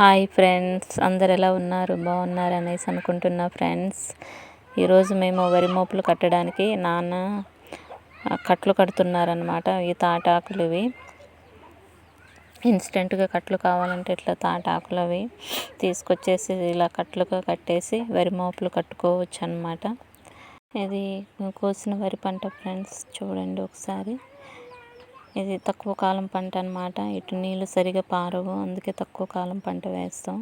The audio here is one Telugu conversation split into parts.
హాయ్ ఫ్రెండ్స్ అందరు ఎలా ఉన్నారు? బాగున్నారు అనేసి అనుకుంటున్నా ఫ్రెండ్స్. ఈరోజు మేము వరి మోపులు కట్టడానికి నాన్న కట్లు కడుతున్నారనమాట ఈ తాటాకులు ఇవి. ఇన్స్టెంట్గా కట్లు కావాలంటే ఇట్లా తాటాకులు అవి తీసుకొచ్చేసి ఇలా కట్లుగా కట్టేసి వరి మోపులు కట్టుకోవచ్చు అనమాట ఇది కోసిన వరి పంట ఫ్రెండ్స్ చూడండి ఒకసారి. ఇది తక్కువ కాలం పంట అనమాట ఇటు నీళ్ళు సరిగా పారవు. అందుకే తక్కువ కాలం పంట వేస్తాం.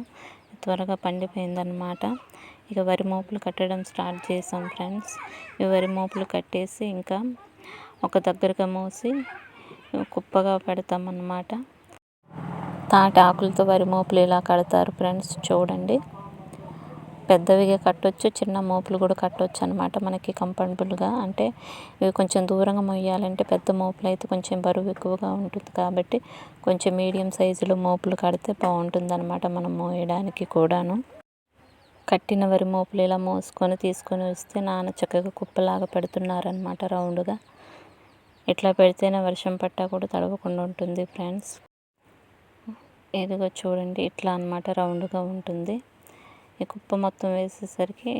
త్వరగా పండిపోయిందనమాట ఇక వరి మోపులు కట్టడం స్టార్ట్ చేసాం ఫ్రెండ్స్. ఈ వరి మోపులు కట్టేసి ఇంకా ఒక దగ్గరగా మూసి కుప్పగా పెడతామన్నమాట. తాటి ఆకులతో వరి మోపులు ఇలా కడతారు ఫ్రెండ్స్ చూడండి. పెద్దవిగా కట్టొచ్చు చిన్న మోపులు కూడా కట్టొచ్చు అనమాట మనకి కంఫర్టబుల్గా అంటే ఇవి కొంచెం దూరంగా మొయ్యాలంటే పెద్ద మోపులు అయితే కొంచెం బరువు ఎక్కువగా ఉంటుంది కాబట్టి కొంచెం మీడియం సైజులో మోపులు కడితే బాగుంటుంది అనమాట మనం మోయడానికి కూడాను. కట్టిన వరి మోపులు ఇలా మోసుకొని తీసుకొని వస్తే నాన్న చక్కగా కుప్పలాగా పెడుతున్నారనమాట రౌండ్గా. ఇట్లా పెడితేనే వర్షం పట్టా కూడా తడవకుండా ఉంటుంది ఫ్రెండ్స్. ఇదిగో చూడండి ఇట్లా అనమాట రౌండ్గా ఉంటుంది. ఈ కుప్ప మొత్తం వేసేసరికి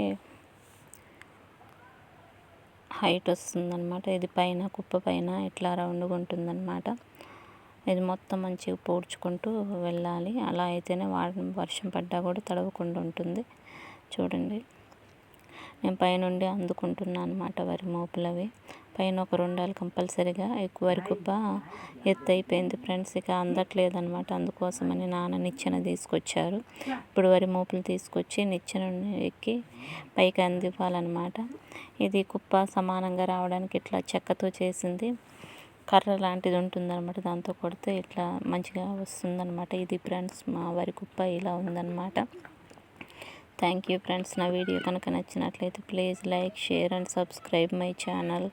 హైట్ వస్తుందన్నమాట. ఇది పైన కుప్ప పైన ఇట్లా రౌండ్గా ఉంటుందన్నమాట. ఇది మొత్తం మంచిగా పూడ్చుకుంటూ వెళ్ళాలి. అలా అయితేనే వాడ వర్షం పడ్డా కూడా తడవకుండా ఉంటుంది. చూడండి. నేను పైనుండి అందుకుంటున్నాను అనమాట వరి మోపులవి. పైన ఒక రెండాలు కంపల్సరీగా ఎక్కువ వరి కుప్ప ఎత్తు అయిపోయింది ఫ్రెండ్స్. ఇక అందట్లేదనమాట అందుకోసమని నాన్న నిచ్చెన తీసుకొచ్చారు. ఇప్పుడు వరి మోపులు తీసుకొచ్చి నిచ్చెన ఎక్కి పైకి అందివ్వాలన్నమాట. ఇది కుప్ప సమానంగా రావడానికి ఇట్లా చెక్కతో చేసింది. కర్ర లాంటిది ఉంటుందన్నమాట. దాంతో కొడితే ఇట్లా మంచిగా వస్తుందన్నమాట. ఇది ఫ్రెండ్స్ మా వరి కుప్ప ఇలా ఉందన్నమాట. Thank you friends. నా వీడియో కనుక నచ్చినట్లయితే please like share and subscribe my channel.